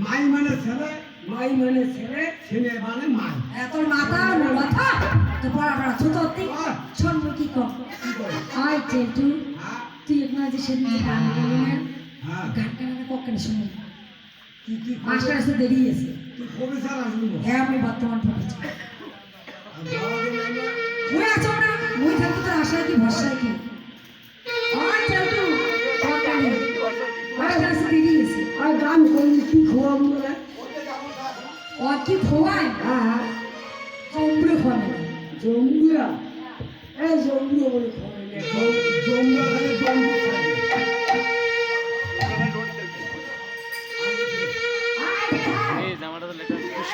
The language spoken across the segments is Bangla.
মাই মানে ছেলে মাই মানে ছেলে ছেলে মানে মাই তোর মাথা মাথা তো পড়া পড়া ছুতো তুই শোন কি? করে আয় হ্যাঁ তুই এক যে সেদিন যে গান গালি না হ্যাঁ গান গানা কখন শুনি মাস্টার এসে দেরি আছে হ্যাঁ আমি বর্তমান পড়েছি না। মুই আছো না মুই থাকি তোর আশায় কি ভরসায় কি? আয় চেটু কখন মাস্টার এসে দেরি আর গান করলি কি খোয়াবো না ও কি খোয়ায়? হ্যাঁ খোয়াবে জম্বুয়া বলে খোয়াই না জম- জমরা খালি জম্বু খাবে।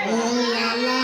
ও আল্লাহ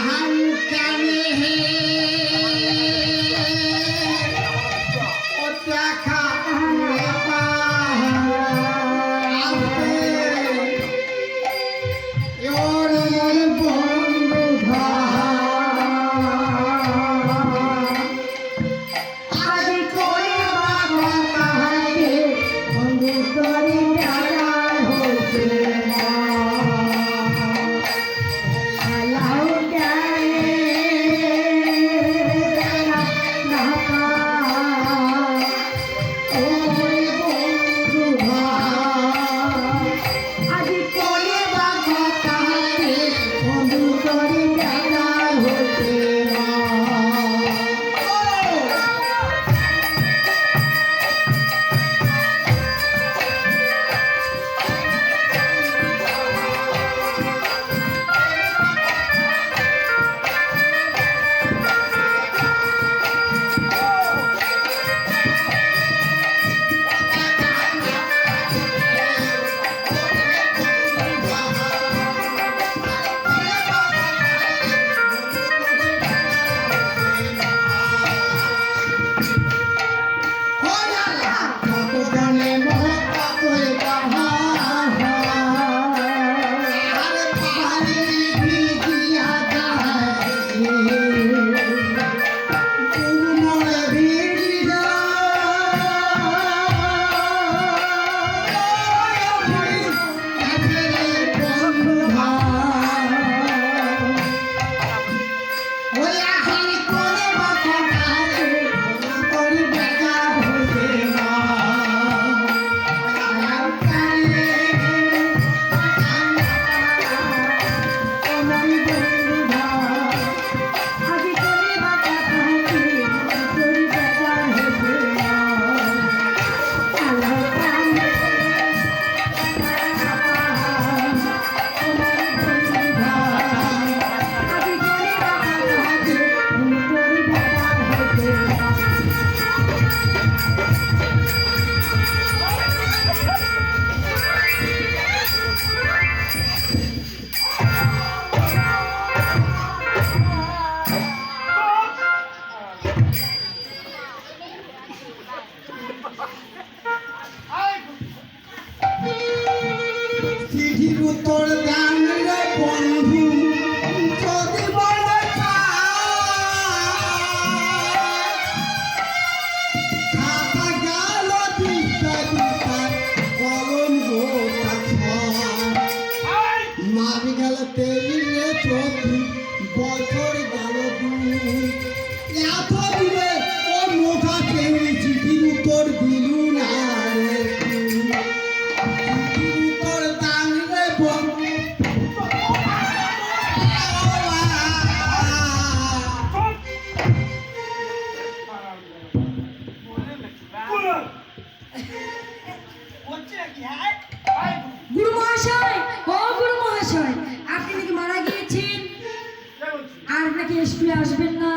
স্কুলে আসবেন না।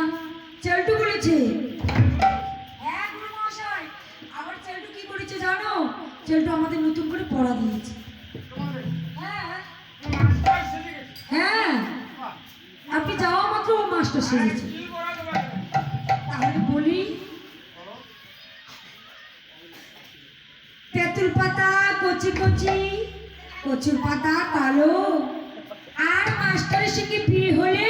চেল্টু বলেছে। হ্যাঁ গুরু মহাশয়, আমার চেল্টু কি করেছে জানো? চেল্টু আমাদের নতুন করে পড়া দিয়েছে। হ্যাঁ। হ্যাঁ আপনি যাওয়া মাত্র ও মাস্টার সেজেছে। তাহলে বলি, তেঁতুল পাতা, কচি কচি, কচুর পাতা কালো। আর মাস্টারের সঙ্গে বিয়ে হলে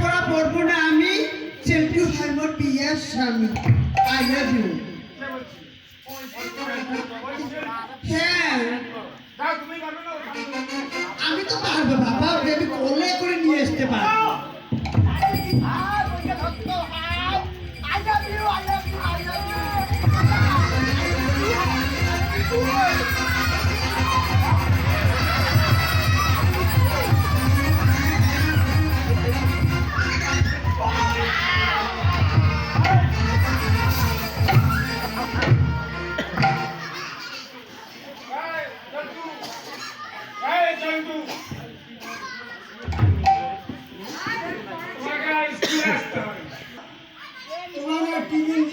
পড়া পড়ব না আমি চেম্পিউ হাইমর বিয়ের স্বামী আই লাভ ইউ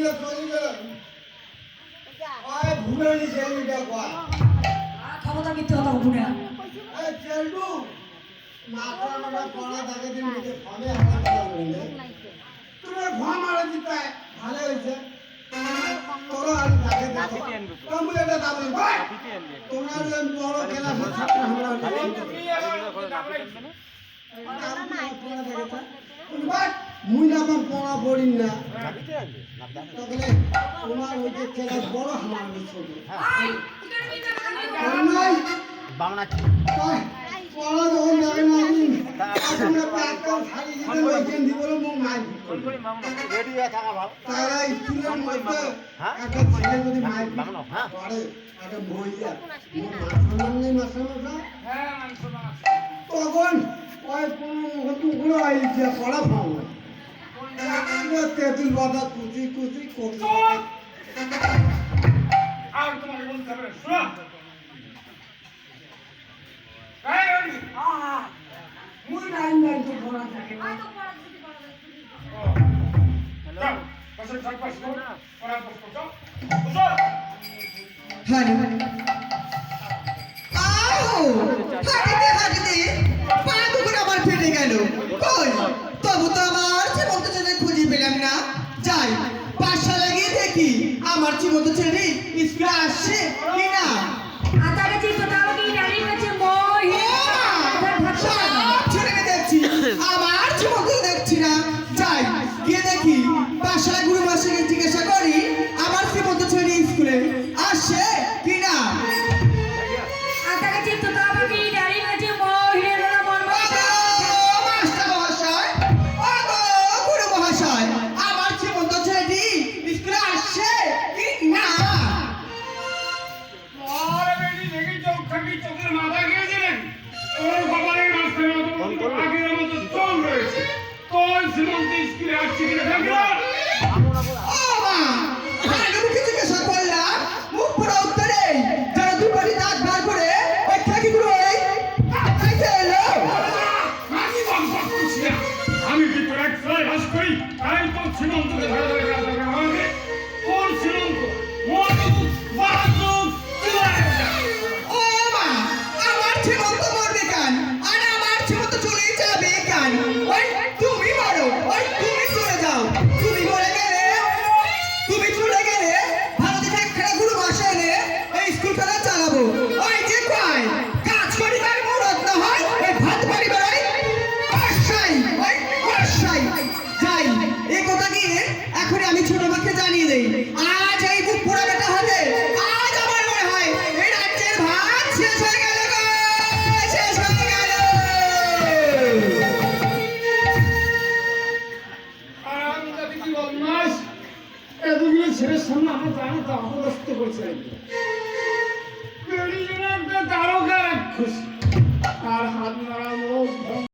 টিফিন দিয়ে গেল আয় ভুলে নি জেলিটা কয় ক্ষমতা মিথ্যে কথা বলব না। এই মাথা মাথা পড়া থাকে দিন নিজে ফলে হাত করে তোমার ঘুম মারা দিতে ভালো হয়েছে। তোরা আর তাকে দেখো। কম্পিউটার দাম ভাই! তোমরা যে বড় ক্লাসের ছাত্র আমরা মুই না পড়া পড়ি না। তোমার ওই যে ক্লাস বড় বাংলা পড়া যখন যাবে না তোমরা প্যাকাল খালি দিতে ওইখান দিব মুখ নাই। রেডি থাকা ভালো তারা স্কুলের মধ্যে? একটা ছেলে যদি মাই হ্যাঁ পড়ে একটা নেই তখন ওই কোনো টুকরো হয়েছে পড়া ভালো তেঁতুল বাধা কুচি কুচি করতে আর তোমাকে বলতে হবে শোনো। আও হাঁটিতে হাঁটিতে পা দুপুর আমার ফেটে গেল কই আমার জীবন্ত ছেলে স্কুলে আসছে কি আমি কি তোর এক হাস করি? তাই তোর সীমন্তকে